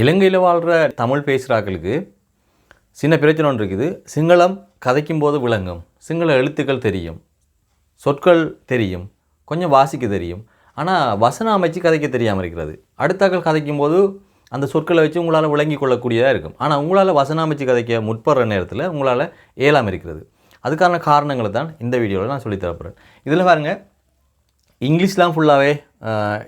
இலங்கையில் வாழ்கிற தமிழ் பேசுகிறாக்களுக்கு சின்ன பிரச்சனை ஒன்று இருக்குது. சிங்களம் கதைக்கும் போது விளங்கும். சிங்கள எழுத்துக்கள் தெரியும். சொற்கள் தெரியும். கொஞ்சம் வாசிக்க தெரியும். ஆனால் வசனம் அமைச்சு கதைக்க தெரியாமல் இருக்கிறது. அடுத்தாக்கள் கதைக்கும் போது அந்த சொற்களை வச்சு உங்களால் விளங்கி கொள்ளக்கூடியதாக இருக்கும். ஆனால் உங்களால் வசனம் அமைச்சு கதைக்க முற்படுற நேரத்தில் உங்களால் ஏலாமல் இருக்கிறது. அதுக்கான காரணங்களை தான் இந்த வீடியோவில் நான் சொல்லித் தரப்படுறேன் இதில் பாருங்கள் இங்கிலீஷ்லாம் ஃபுல்லாகவே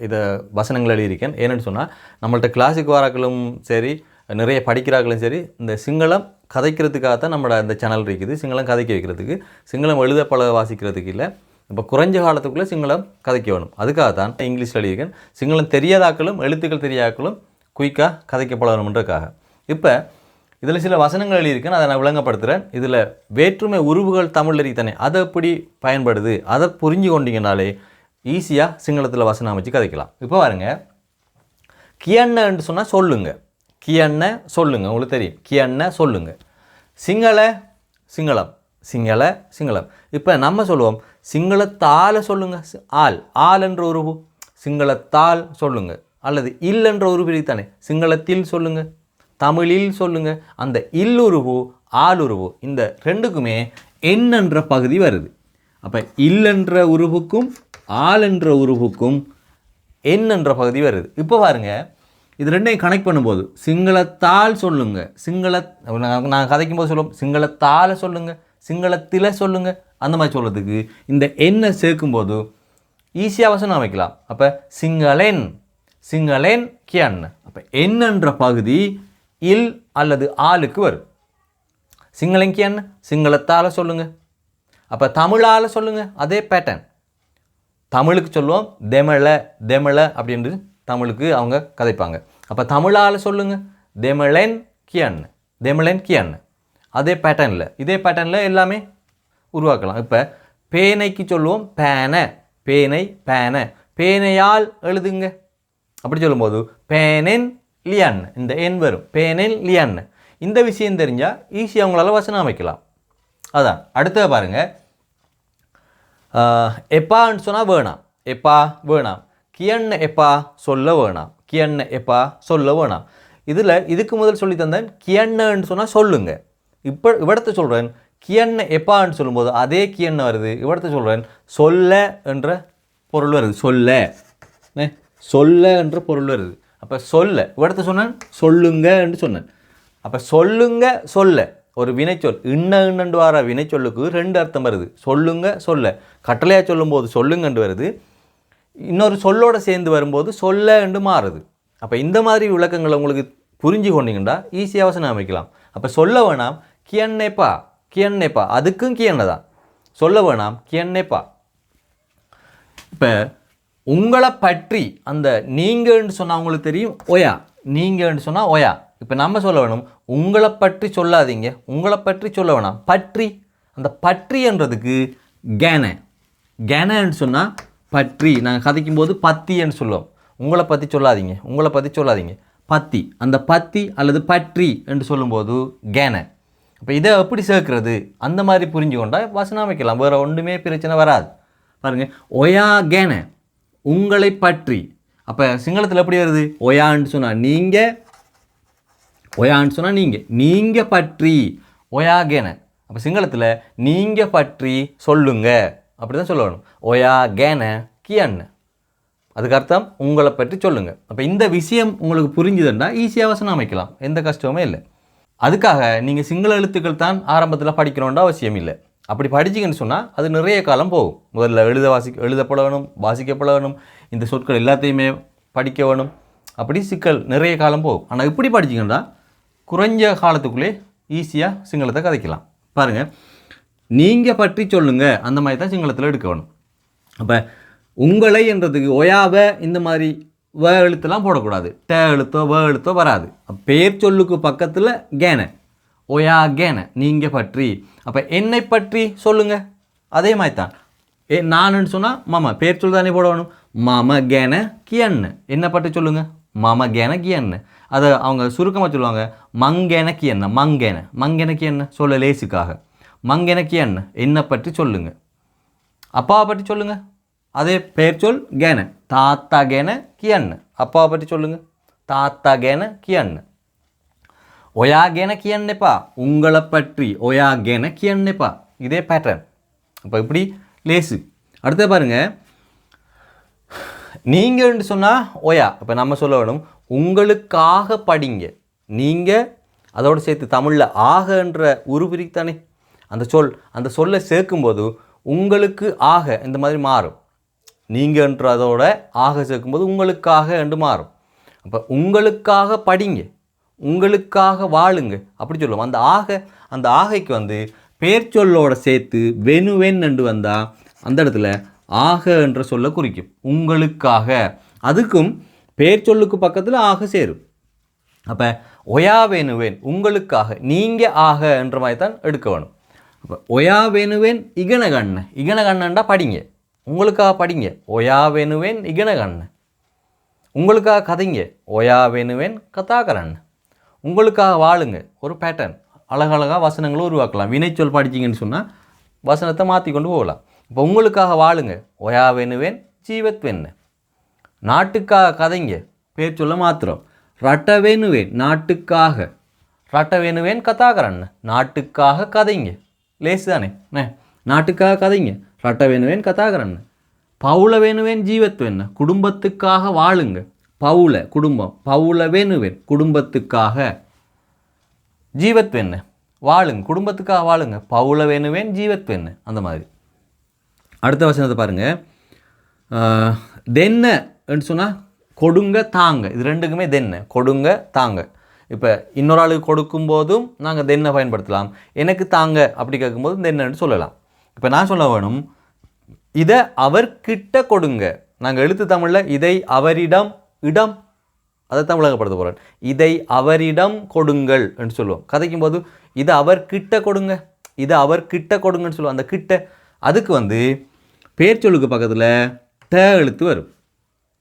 இதை வசனங்கள் எழுதியிருக்கேன். ஏன்னு சொன்னால் நம்மள்ட்ட கிளாஸுக்கு வராக்களும் சரி நிறைய படிக்கிறார்களும் சரி இந்த சிங்களம் கதைக்கிறதுக்காக தான் நம்மளோட இந்த சேனல் இருக்குது. சிங்களம் கதைக்க வைக்கிறதுக்கு. சிங்களம் எழுத பழக வாசிக்கிறதுக்கு இல்லை. இப்போ குறைஞ்ச காலத்துக்குள்ளே சிங்களம் கதைக்க வேணும். அதுக்காக தான் இங்கிலீஷில் எழுதியிருக்கேன். சிங்களம் தெரியாதாக்களும் எழுத்துக்கள் தெரியாக்களும் குயிக்காக கதைக்க பழகணுன்றதுக்காக. இப்போ இதில் சில வசனங்கள் எழுதியிருக்கேன். அதை நான் விளங்கப்படுத்துகிறேன் இதில் வேற்றுமை உருவுகள் தமிழ் தானே அதை எப்படி பயன்படுது? அதை புரிஞ்சு கொண்டீங்கனாலே ஈஸியாக சிங்களத்தில் வசனம் அமைச்சு கதைக்கலாம். இப்போ பாருங்க. கியண்ணன்னு சொன்னால் சொல்லுங்க. கியண்ண சொல்லுங்க. உங்களுக்கு தெரியும். கியண்ண சொல்லுங்க. சிங்கள சிங்களம். சிங்கள சிங்களம். இப்போ நம்ம சொல்லுவோம் சிங்களத்தால் சொல்லுங்க. சி- ஆல் ஆல் என்ற உருவு சிங்களத்தால் சொல்லுங்க. அல்லது இல் என்ற உருவு தானே சிங்களத்தில் சொல்லுங்க. தமிழில் சொல்லுங்க. அந்த இல்லுருவு ஆளுருவு இந்த ரெண்டுக்குமே என்னன்ற பகுதி வருது. அப்போ இல்லென்ற உருவுக்கும் ஆள் என்ற உருவுக்கும் என் என்ற பகுதி வருது. இப்போ பாருங்கள் இது ரெண்டையும் கனெக்ட் பண்ணும்போது சிங்களத்தால் சொல்லுங்கள் சிங்கள நான் கதைக்கும் போது சொல்லுவோம் சிங்களத்தால் சொல்லுங்கள் சிங்களத்தில் சொல்லுங்கள் அந்த மாதிரி சொல்கிறதுக்கு இந்த எண்ணை சேர்க்கும்போது ஈஸியாக வசனம் அமைக்கலாம். அப்போ சிங்களென் சிங்களென் கியன். அப்போ என்னன்ற பகுதி இல் அல்லது ஆளுக்கு வரும். சிங்களங்கியன் சிங்களத்தால் சொல்லுங்கள் அப்போ தமிழால் சொல்லுங்கள் அதே பேட்டர்ன் தமிழுக்கு சொல்லுவோம் தெமள தெமள அப்படின்றது தமிழுக்கு அவங்க கதைப்பாங்க. அப்போ தமிழால் சொல்லுங்க தெமழன் கியன் தெமழன் கியன். அதே பேட்டர்னில் இதே பேட்டர்னில் எல்லாமே உருவாக்கலாம். இப்போ பேனைக்கு சொல்லுவோம் பேனை பேனை பேனை. பேனையால் எழுதுங்க. அப்படி சொல்லும்போது பேனென் லியன். இந்த எண் வரும். பேனென் லியன். இந்த விஷயம் தெரிஞ்சால் ஈஸியாக அவங்களால வசனம் அமைக்கலாம். அதான். அடுத்தது பாருங்கள் எப்பான்னு சொன்னால் வேணாம். எப்பா வேணாம். கியண்ண எப்பா சொல்ல வேணாம். கியண்ண எப்பா சொல்ல வேணாம். இதில் இதுக்கு முதல் சொல்லி தந்தேன் கியண்ணன்னு சொன்னால் சொல்லுங்க. இப்போ இவடத்தை சொல்கிறேன் கியண்ண எப்பான்னு சொல்லும்போது அதே கியண்ண வருது. இவடத்தை சொல்கிறேன் சொல்ல என்ற பொருள் வருது. சொல்ல. சொல்ல என்ற பொருள் வருது. அப்போ சொல்ல இவடத்தை சொன்னேன் சொல்லுங்க என்று சொன்னேன். அப்போ சொல்லுங்க சொல்ல. ஒரு வினைச்சொல் இன்ன இன்னண்டு வர வினைச்சொல்லுக்கு ரெண்டு அர்த்தம் வருது. சொல்லுங்க சொல்ல. கட்டளையாக சொல்லும்போது சொல்லுங்கன்று வருது. இன்னொரு சொல்லோடு சேர்ந்து வரும்போது சொல்ல என்று மாறுது. அப்போ இந்த மாதிரி விளக்கங்களை உங்களுக்கு புரிஞ்சு கொண்டீங்கன்னா ஈஸியாக வசனம் அமைக்கலாம். அப்போ சொல்ல வேணாம் கியன்னேப்பா கியன்னேப்பா அதுக்கும் கியன்ன தான். சொல்ல வேணாம் கியன்னேப்பா இப்போ உங்களை பற்றி அந்த நீங்கள்னு சொன்னால் அவங்களுக்கு தெரியும் ஒயா நீங்கள்னு சொன்னால் ஒயா இப்போ நம்ம சொல்ல வேணும் உங்களை பற்றி சொல்லாதீங்க உங்களை பற்றி சொல்ல வேணாம். பற்றி அந்த பற்றின்றதுக்கு கேன. கேனன்னு சொன்னால் பற்றி. நாங்கள் கதைக்கும் போது பத்தின்னு சொல்லுவோம். உங்களை பற்றி சொல்லாதீங்க உங்களை பற்றி சொல்லாதீங்க. பத்தி அந்த பத்தி அல்லது பற்றி என்று சொல்லும்போது கேன. இப்போ இதை எப்படி சேர்க்கிறது? அந்த மாதிரி புரிஞ்சு கொண்டால் வசனம் அமைக்கலாம். வேறு ஒன்றுமே பிரச்சனை வராது. பாருங்கள் ஒயா கேன. உங்களை பற்றி. அப்போ சிங்களத்தில் எப்படி வருது? ஒயான்னு சொன்னால் நீங்கள் ஒயான்னு சொன்னால் நீங்கள் நீங்கள் பற்றி ஒயாகேன. அப்போ சிங்களத்தில் நீங்கள் பற்றி சொல்லுங்க. அப்படி தான் சொல்லணும். ஒயா கேன கியன் அதுக்கு அர்த்தம் உங்களை பற்றி சொல்லுங்கள் அப்போ இந்த விஷயம் உங்களுக்கு புரிஞ்சுதுன்னா ஈஸியாக வசனம் அமைக்கலாம். எந்த கஷ்டமுமே இல்லை. அதுக்காக நீங்கள் சிங்கள எழுத்துக்கள் தான் ஆரம்பத்தில் படிக்கணுன்ற அவசியம் இல்லை. அப்படி படிச்சிங்கன்னு சொன்னால் அது நிறைய காலம் போகும். முதல்ல எழுத வாசி எழுத பழகணும் வாசிக்க இந்த சொற்கள் எல்லாத்தையுமே படிக்க வேணும். அப்படி சிக்கல் நிறைய காலம் போகும். ஆனால் இப்படி படிச்சிங்கன்னா குறைஞ்ச காலத்துக்குள்ளே ஈஸியாக சிங்களத்தை கதைக்கலாம். பாருங்கள் நீங்கள் பற்றி சொல்லுங்கள் அந்த மாதிரி தான் சிங்களத்தில் எடுக்க வேணும் அப்போ உங்களை என்றதுக்கு ஒயாவ இந்த மாதிரி வ எழுத்துலாம் போடக்கூடாது. ட எழுத்தோ வ எழுத்தோ வராது. பேர் சொல்லுக்கு பக்கத்தில் கேன. ஒயா கேன. நீங்கள் பற்றி. அப்போ என்னை பற்றி சொல்லுங்கள் அதே மாதிரி தான். ஏ நானுன்னு சொன்னால் மாமா பேர் சொல்லி தானே போடணும். மாம கேன கியன்னு. என்னை பற்றி சொல்லுங்கள் மாம கேன கியன்னு அதை அவங்க சுருக்கமாக சொல்லுவாங்க மங்கென கியன்ன மங்கென மங்கென கியன்ன சொல்ல லேசுக்காக மங்கென கியன்ன என்னை பற்றி சொல்லுங்க அப்பாவை பற்றி சொல்லுங்க அதே பெயர் சொல் கேன தாத்தா கேன கியன் அப்பாவை பற்றி சொல்லுங்க තාත්තා ගැන කියන්න. ඔයා ගැන කියන්න එපා உங்களை பற்றி ஒயா ගැන කියන්න එපா இதே பேட்டர்ன் அப்போ இப்படி லேசு அடுத்து பாருங்க நீங்கள்னு சொன்னால் ஓயா இப்போ நம்ம சொல்ல வேணும் உங்களுக்காக படிங்க. நீங்கள் அதோடு சேர்த்து தமிழில் ஆகன்ற உருபிரிக்கு தானே அந்த சொல் அந்த சொல்லை சேர்க்கும்போது உங்களுக்கு ஆக இந்த மாதிரி மாறும். நீங்கன்றதோட ஆக சேர்க்கும்போது உங்களுக்காக என்று மாறும். அப்போ உங்களுக்காக படிங்க. உங்களுக்காக வாழுங்க. அப்படி சொல்லுவோம். அந்த ஆக அந்த ஆகைக்கு வந்து பேர் சொல்லோட சேர்த்து வெனுவென் என்று வந்தால் அந்த இடத்துல ஆக என்ற சொல்ல குறிக்கும். உங்களுக்காக. அதுக்கும் பேர் சொல்லுக்கு பக்கத்தில் ஆக சேரும். அப்போ ஒயா வேணுவேன் உங்களுக்காக. நீங்கள் ஆக என்ற மாதிரி தான் எடுக்க வேணும். அப்போ ஒயா வேணுவேன் இகன கண்ண இகன கண்ணண்டா படிங்க. உங்களுக்காக படிங்க. ஒயா வேணுவேன் இகன உங்களுக்காக கதைங்க. ஒயா வேணுவேன் கதாகரன் உங்களுக்காக வாழுங்க. ஒரு பேட்டர்ன் அழகழகாக வசனங்களும் உருவாக்கலாம். வினைச்சொல் படிச்சிங்கன்னு சொன்னால் வசனத்தை மாற்றி கொண்டு போகலாம். இப்போ உங்களுக்காக வாழுங்க. ஒயா வேணுவேன் ஜீவத் வெண்ண நாட்டுக்காக கதைங்க பேர் சொல்ல மாத்திரம். ரட்ட வேணுவேன் நாட்டுக்காக. ரட்ட வேணுவேன் கதாகரன். நாட்டுக்காக கதைங்க. லேசு தானே நாட்டுக்காக கதைங்க. ரட்ட வேணுவேன் கதாகரன். பவுல வேணுவேன் ஜீவத் வேண குடும்பத்துக்காக வாழுங்க. பவுல குடும்பம். பவுல வேணுவேன் குடும்பத்துக்காக. ஜீவத் வேண்ண வாழுங்க குடும்பத்துக்காக வாழுங்க. பவுல வேணுவேன் ஜீவத் வேண அந்த மாதிரி. அடுத்த வசனத்தை பாருங்கள் ஆஹ், தென்னன்னு சொன்னால் கொடுங்க தாங்க. இது ரெண்டுக்குமே தென்ன கொடுங்க தாங்க இப்போ இன்னொரு ஆளுக்கு கொடுக்கும் போதும் நாங்கள் தென்னை பயன்படுத்தலாம். எனக்கு தாங்க அப்படி கேட்கும்போது தென்னன்னு சொல்லலாம். இப்போ நான் சொல்ல வேணும் இதை அவர்கிட்ட கொடுங்க நாங்கள் எழுத்து தமிழில் இதை அவரிடம் இடம் அதை தமிழகப்படுத்த போகிறேன் இதை அவரிடம் கொடுங்கள் என்று சொல்லுவோம். கதைக்கும் போது இதை அவர்கிட்ட கொடுங்க இதை அவர்கிட்ட கொடுங்கன்னு சொல்லுவோம். அந்த கிட்ட அதுக்கு வந்து பேர்ச்சொலுக்கு பக்கத்தில் ட எழுத்து வரும்.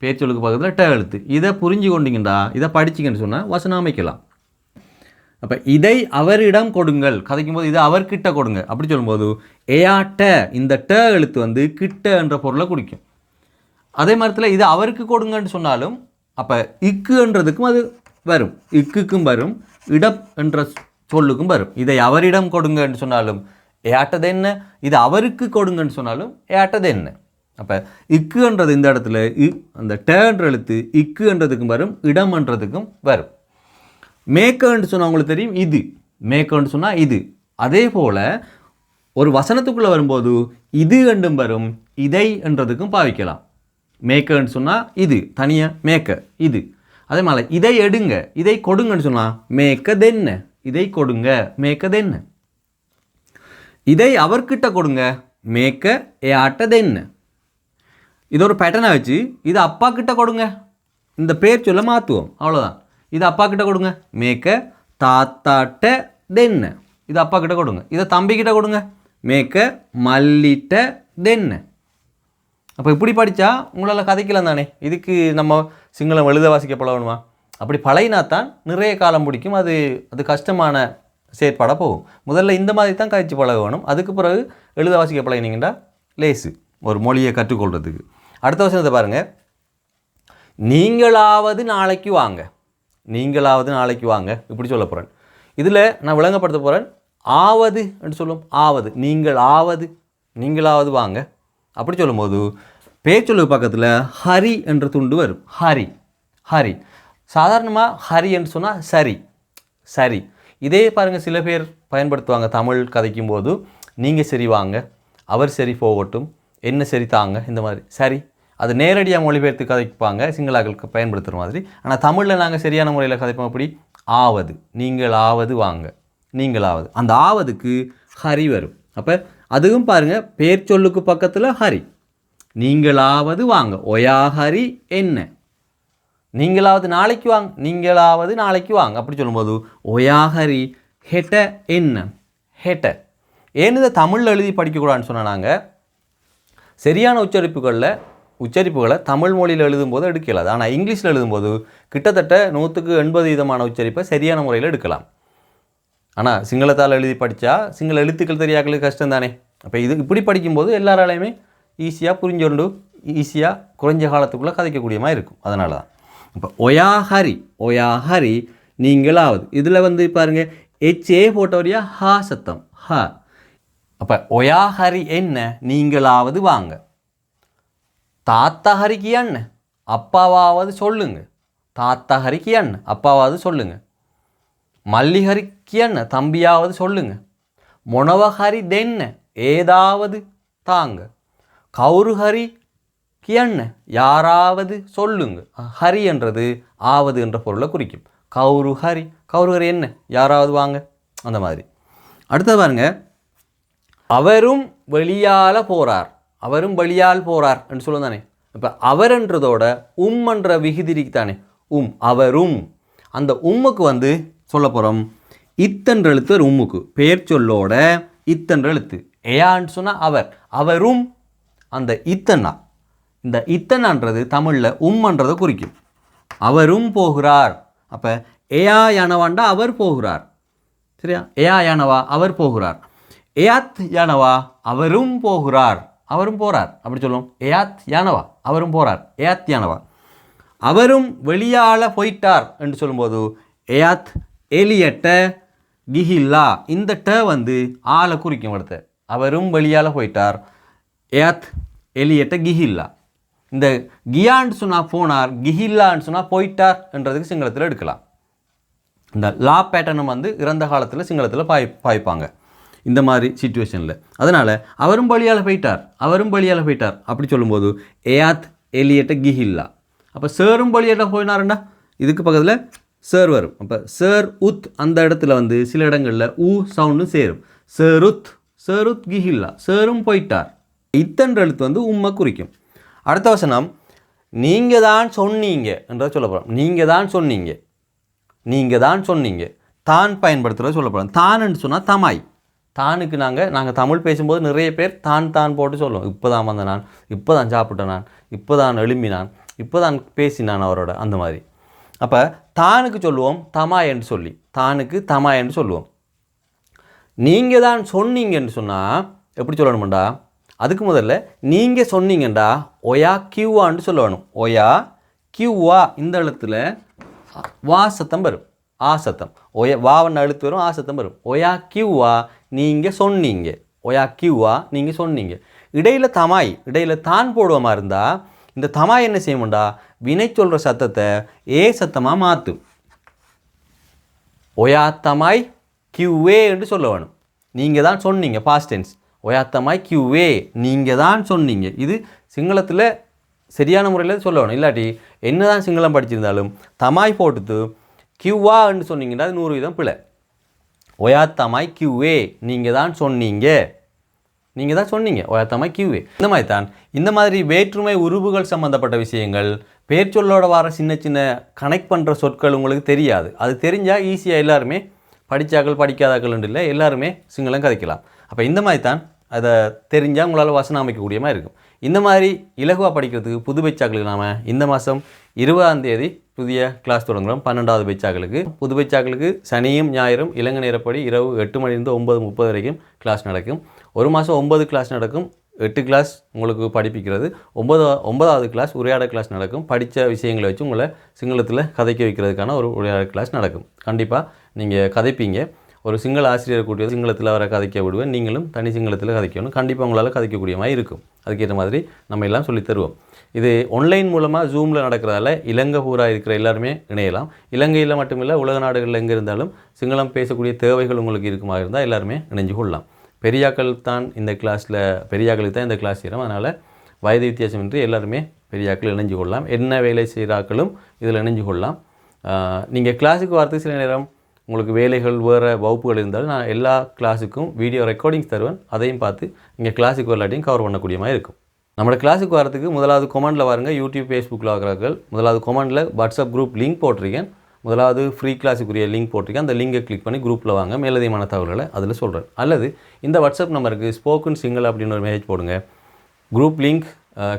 பேர்ச்சொலுக்கு பக்கத்தில் ட எழுத்து. இதை புரிஞ்சு கொண்டீங்கடா இதை படிச்சிங்கன்னு சொன்னால் வசனம் அமைக்கலாம் அப்போ இதை அவரிடம் கொடுங்கள். கதைக்கும் போது இதை அவர்கிட்ட கொடுங்க. அப்படி சொல்லும்போது ஏயாட்ட இந்த ட எழுத்து வந்து கிட்ட என்ற பொருளை குறிக்கும் அதே மரத்தில் இது அவருக்கு கொடுங்கன்னு சொன்னாலும் அப்போ இக்குன்றதுக்கும் அது வரும். இக்குக்கும் வரும் இடம் என்ற சொல்லுக்கும் வரும். இதை அவரிடம் கொடுங்கன்னு சொன்னாலும் ஏட்டது என்ன இது அவருக்கு கொடுங்கன்னு சொன்னாலும் ஏட்டது என்ன அப்போ இக்குன்றது இந்த இடத்துல இ அந்த டேன்ற எழுத்து இக்குன்றதுக்கும் வரும் இடம்ன்றதுக்கும் வரும். மேக்கன்னு சொன்னால் உங்களுக்கு தெரியும் இது. மேக்கன்னு சொன்னால் இது. அதே போல் ஒரு வசனத்துக்குள்ளே வரும்போது இது என்றும் வரும் இதை என்றதுக்கும் பாவிக்கலாம். மேக்கன்னு சொன்னால் இது தனியாக மேக்க இது. அதே மாதிரி இதை எடுங்க இதை கொடுங்கன்னு சொன்னால் மேக்கதென்ன இதை கொடுங்க மேக்கதென்ன இதை அவர்கிட்ட கொடுங்க. மேக்க ஏ ஆட்ட தென்ன. இது ஒரு பேட்டர்னை வச்சு இது அப்பா கிட்ட கொடுங்க. இந்த பேர் சொல்ல மாற்றுவோம் அவ்வளோதான் இது அப்பா கிட்ட கொடுங்க. மேக்க தாத்தாட்ட தென்ன. இது அப்பா கிட்ட கொடுங்க. இதை தம்பி கிட்ட கொடுங்க. மேக்க மல்லிட்ட தென்ன. அப்போ இப்படி படித்தா உங்களால் கதைக்கலாம் தானே. இதுக்கு நம்ம சிங்களம் எழுத வாசிக்க பழகணுமா? அப்படி பழகினா தான் நிறைய காலம் பிடிக்கும். அது அது கஷ்டமான செயற்பாடாக போகும். முதல்ல இந்த மாதிரி தான் காய்ச்சி பழக வேணும் அதுக்கு பிறகு எழுத வாசிக்க பழகினீங்கன்னா லேசு. ஒரு மொழியை கற்றுக்கொள்றதுக்கு. அடுத்த வசனத்தை பாருங்கள் நீங்களாவது நாளைக்கு வாங்க. நீங்களாவது நாளைக்கு வாங்க. இப்படி சொல்ல போகிறேன் இதில் நான் விளங்கப்படுத்த போகிறேன் ஆவது என்று சொல்லும். ஆவது. நீங்கள் ஆவது நீங்களாவது வாங்க. அப்படி சொல்லும்போது பேச்சொல்லு பக்கத்தில் ஹரி என்ற துண்டு வரும். ஹரி. ஹரி. சாதாரணமாக ஹரி என்று சொன்னால் சரி. சரி. இதே பாருங்கள் சில பேர் பயன்படுத்துவாங்க தமிழ் கதைக்கும் போது நீங்கள் சரி வாங்க அவர் சரி போகட்டும் என்ன சரி தாங்க இந்த மாதிரி. சரி அது நேரடியாக மொழிபெயர்த்து கதைப்பாங்க சிங்களாக்களுக்கு பயன்படுத்துகிற மாதிரி. ஆனால் தமிழில் நாங்கள் சரியான முறையில் கதைப்போம் அப்படி ஆவது நீங்கள் ஆவது வாங்க நீங்களாவது. அந்த ஆவதுக்கு ஹரி வரும். அப்போ அதுவும் பாருங்கள் பேர் சொல்லுக்கு பக்கத்தில் ஹரி. நீங்களாவது வாங்க ஒயா ஹரி என்ன? நீங்களாவது நாளைக்கு வாங்க நீங்களாவது நாளைக்கு வாங்க. அப்படி சொல்லும்போது ஒயாகரி ஹெட்ட என்ன? ஹெட்ட ஏன்னு இதை தமிழில் எழுதி படிக்கக்கூடாதுன்னு சொன்னாங்க சரியான உச்சரிப்புகளில் உச்சரிப்புகளை தமிழ் மொழியில் எழுதும்போது எடுக்கலாது ஆனால் இங்கிலீஷில் எழுதும்போது கிட்டத்தட்ட நூற்றுக்கு எண்பது விதமான உச்சரிப்பை சரியான முறையில் எடுக்கலாம். ஆனால் சிங்களத்தால் எழுதி படித்தா சிங்கள எழுத்துக்கள் தெரியாக்களுக்கு கஷ்டம் தானே அப்போ இது இப்படி படிக்கும்போது எல்லாராலையுமே ஈஸியாக புரிஞ்சொண்டு ஈஸியாக குறைஞ்ச காலத்துக்குள்ளே கதைக்கக்கூடிய மாதிரி இருக்கும். அதனால தான் இப்போ ஒயா ஹரி ஒயா ஹரி நீங்களாவது. இதில் வந்து பாருங்கள் ஹெச்ஏ போட்டவரியா ஹா சத்தம். ஹ அப்போ ஒயா ஹரி என்ன? நீங்களாவது வாங்க. தாத்தா ஹரிக்கு என்ன அப்பாவாவது சொல்லுங்க. தாத்தா ஹரிக்கு என்ன அப்பாவாவது சொல்லுங்க. மல்லிஹரிக்கு என்ன தம்பியாவது சொல்லுங்க. மொனவஹரி தென்ன ஏதாவது தாங்க. கௌரு ஹரி என்ன? யாராவது சொல்லுங்க. ஹரி என்றது ஆவது என்ற பொருளை குறிக்கும். கௌரு ஹரி. கௌரு ஹரி என்ன? யாராவது வாங்க. அந்த மாதிரி. அடுத்தது பாருங்க. அவரும் வெளியால போறார். அவரும் வெளியால் போறார் என்று சொல்லுவோம் தானே இப்போ அவர்ன்றதோட உம் என்ற தானே உம் அவரும். அந்த உம்முக்கு வந்து சொல்ல போகிறோம் இத்தன்ற எழுத்து ஒரு உம்முக்கு. பெயர் சொல்லோட இத்தன்ற எழுத்து. ஏயான்னு சொன்னால் அவர். அவரும் அந்த இத்தன்னா இந்த இத்தனான்றது தமிழில் உம்மன்றதை குறிக்கும். அவரும் போகிறார். அப்போ ஏயா யானவாண்டா அவர் போகிறார். சரியா? ஏயா யானவா அவர் போகிறார். ஏயாத் யானவா அவரும் போகிறார். அவரும் போகிறார் அப்படி சொல்லுவோம். ஏயாத் யானவா அவரும் போகிறார் ஏயாத் யானவா. அவரும் வெளியால போயிட்டார் என்று சொல்லும்போது ஏயாத் எலியட்ட கிஹில்லா இந்த ட வந்து ஆளை குறிக்கும் இடத்த அவரும் வெளியால் போயிட்டார். ஏயாத் எலியட்ட கிஹில்லா இந்த கியான்னு சொன்னால் போனார் கிஹில்லான்னு சொன்னால் போயிட்டார் என்றதுக்கு சிங்களத்தில் எடுக்கலாம். இந்த லா பேட்டர்னும் வந்து இறந்த காலத்தில் சிங்களத்தில் பாய் பாய்ப்பாங்க. இந்த மாதிரி சுச்சுவேஷனில் அதனால் அவரும் பலியால் போயிட்டார் அவரும் பலியால் போயிட்டார். அப்படி சொல்லும்போது ஏயாத் எலியட்ட கிஹில்லா. அப்போ சேரும் பலியட்ட போயினாருண்டா? இதுக்கு பக்கத்தில் சேர் வரும். அப்போ சேர் உத் அந்த இடத்துல வந்து சில இடங்களில் ஊ சவுண்டும் சேரும். சேருத் சேருத் கிஹில்லா. சேரும் போயிட்டார். இத்தன்ற எழுத்து வந்து உம்மை குறிக்கும். அடுத்த வசனம் நீங்கள் தான் சொன்னீங்க என்றதை சொல்ல போகிறோம் நீங்கள் தான் சொன்னீங்க. நீங்கள் தான் சொன்னீங்க. தான் பயன்படுத்துகிறத சொல்ல போகிறோம் தான்னு சொன்னால் தமாய். தானுக்கு நாங்கள் நாங்கள் தமிழ் பேசும்போது நிறைய பேர் தான் தான் போட்டு சொல்லுவோம். இப்போ தான் வந்த நான் இப்போ தான் சாப்பிட்டேன் நான் இப்போ தான் எழும்பினான் இப்போ தான் பேசினான் அவரோட அந்த மாதிரி. அப்போ தானுக்கு சொல்லுவோம் தமாய் என்று சொல்லி. தானுக்கு தமாய் என்று சொல்லுவோம். நீங்கள் தான் சொன்னீங்கன்னு சொன்னால் எப்படி சொல்லணுமெண்டா அதுக்கு முதல்ல நீங்கள் சொன்னீங்கண்டா ஒயா கியூவான்னு சொல்ல வேணும் ஒயா கியூவா இந்த எழுத்துல வா சத்தம் வரும். ஆ சத்தம். ஒய வாவன் அழுத்து வரும் ஆ சத்தம் வரும். ஒயா கியூவா நீங்கள் சொன்னீங்க. ஒயா கியூவா நீங்கள் சொன்னீங்க. இடையில் தமாய் இடையில் தான் போடுவோமா இருந்தால் இந்த தமாய் என்ன செய்யும்டா? வினை சொல்கிற சத்தத்தை ஏ சத்தமாக மாற்றும் ஒயா தமாய் கியூவே என்று சொல்ல வேணும். நீங்கள் தான் சொன்னீங்க பாஸ்டென்ஸ் ஒயாத்தமாய் கியூவே நீங்கள் தான் சொன்னீங்க. இது சிங்களத்தில் சரியான முறையில் சொல்லணும். இல்லாட்டி என்ன தான் சிங்களம் படிச்சிருந்தாலும் தமாய் போட்டுத்து கியூவான்னு சொன்னீங்கன்னா அது நூறு வீதம் பிழை. ஒயாத்தமாய் கியூவே நீங்கள் தான் சொன்னீங்க. நீங்கள் தான் சொன்னீங்க ஒயாத்தமாய் கியூவே இந்த மாதிரி தான் இந்த மாதிரி வேற்றுமை உருவுகள் சம்மந்தப்பட்ட விஷயங்கள் பேர் சொல்லோட வர சின்ன சின்ன கனெக்ட் பண்ணுற சொற்கள் உங்களுக்கு தெரியாது. அது தெரிஞ்சால் ஈஸியாக எல்லாருமே படித்தாக்கள் படிக்காதாக்கள் இல்லை எல்லாருமே சிங்களம் கதைக்கலாம். அப்போ இந்த மாதிரி தான் அதை தெரிஞ்சால் உங்களால் வசனம் அமைக்கக்கூடிய மாதிரி இருக்கும். இந்த மாதிரி இலகுவாக படிக்கிறதுக்கு புது பைச்சாக்களுக்கு நாம் இந்த மாதம் இருபதாம் தேதி புதிய கிளாஸ் தொடங்குறோம். பன்னெண்டாவது பைச்சாக்களுக்கு. புது பைச்சாக்களுக்கு சனியும் ஞாயிறும் இலங்கை நேரப்படி இரவு எட்டு மணிலேருந்து ஒன்பது முப்பது வரைக்கும் கிளாஸ் நடக்கும். ஒரு மாதம் ஒம்பது கிளாஸ் நடக்கும். எட்டு கிளாஸ் உங்களுக்கு படிப்பிக்கிறது. ஒன்பது ஒன்பதாவது கிளாஸ் உரையாடல் கிளாஸ் நடக்கும். படித்த விஷயங்களை வச்சு உங்களை சிங்களத்தில் கதைக்க வைக்கிறதுக்கான ஒரு உரையாடல் கிளாஸ் நடக்கும். கண்டிப்பாக நீங்கள் கதைப்பீங்க. ஒரு சிங்கள ஆசிரியர் கூட்டிய சிங்களத்தில் அவரை கதைக்க விடுவேன். நீங்களும் தனி சிங்களத்தில் கதைக்கணும். கண்டிப்பாக உங்களால் கதைக்கக்கூடிய மாதிரி இருக்கும். அதுக்கேற்ற மாதிரி நம்ம எல்லாம் சொல்லித் தருவோம். இது ஆன்லைன் மூலமாக ஜூமில் நடக்கிறதால இலங்கை பூரா இருக்கிற எல்லாருமே இணையலாம். இலங்கையில் மட்டுமில்லை உலக நாடுகளில் எங்கே இருந்தாலும் சிங்களம் பேசக்கூடிய தேவைகள் உங்களுக்கு இருக்குமா இருந்தால் எல்லாருமே இணைஞ்சு கொள்ளலாம். பெரியாக்கள் தான் இந்த கிளாஸில் பெரியாக்களுக்கு தான் இந்த கிளாஸ் செய்கிறோம் அதனால் வயது வித்தியாசமின்றி எல்லாருமே பெரியாக்கள் இணைஞ்சு கொள்ளலாம். என்ன வேலை செய்கிறாக்களும் இதில் இணைஞ்சு கொள்ளலாம். நீங்கள் கிளாஸுக்கு வரது சில நேரம் உங்களுக்கு வேலைகள் வேறு வகுப்புகள் இருந்தாலும் நான் எல்லா கிளாஸுக்கும் வீடியோ ரெக்கார்டிங்ஸ் தருவேன். அதையும் பார்த்து நீங்கள் கிளாஸுக்கு வரலாட்டையும் கவர் பண்ணக்கூடிய மாதிரி இருக்கும். நம்மளோட கிளாஸுக்கு வரதுக்கு முதலாவது கொமெண்டில் வாருங்க. யூடியூப் ஃபேஸ்புக்கில் ஆகிறார்கள் முதலாவது கொமெண்டில் வாட்ஸ்அப் குரூப் லிங்க் போட்டிருக்கேன். முதலாவது ஃப்ரீ கிளாஸுக்குரிய லிங்க் போட்டிருக்கேன். அந்த லிங்கை கிளிக் பண்ணி குரூப்பில் வாங்க. மேலதிகமான தகவல்களை அதில் சொல்கிறேன் அல்லது இந்த வாட்ஸ்அப் நம்பருக்கு ஸ்போக்கன் சிங்கிள் அப்படின்னு ஒரு மெசேஜ் போடுங்க. Group link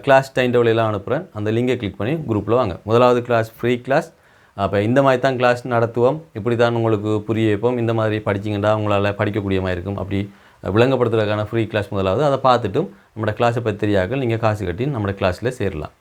class time table எல்லாம் அனுப்புகிறேன் அந்த லிங்கை கிளிக் பண்ணி குரூப்பில் வாங்க. முதலாவது கிளாஸ் ஃப்ரீ கிளாஸ் அப்போ இந்த மாதிரி தான் கிளாஸ் நடத்துவோம். இப்படி தான் உங்களுக்கு புரிய வைப்போம். இந்த மாதிரி படிச்சிங்கன்னா உங்களால் படிக்கக்கூடிய மாதிரி இருக்கும். அப்படி விளங்கப்படுத்துறதுக்கான ஃப்ரீ கிளாஸ் முதலாவது. அதை பார்த்துட்டும் நம்மளோட கிளாஸை பற்றி தெரியாக்கள் நீங்கள் காசு கட்டி நம்மளோட கிளாஸில் சேரலாம்.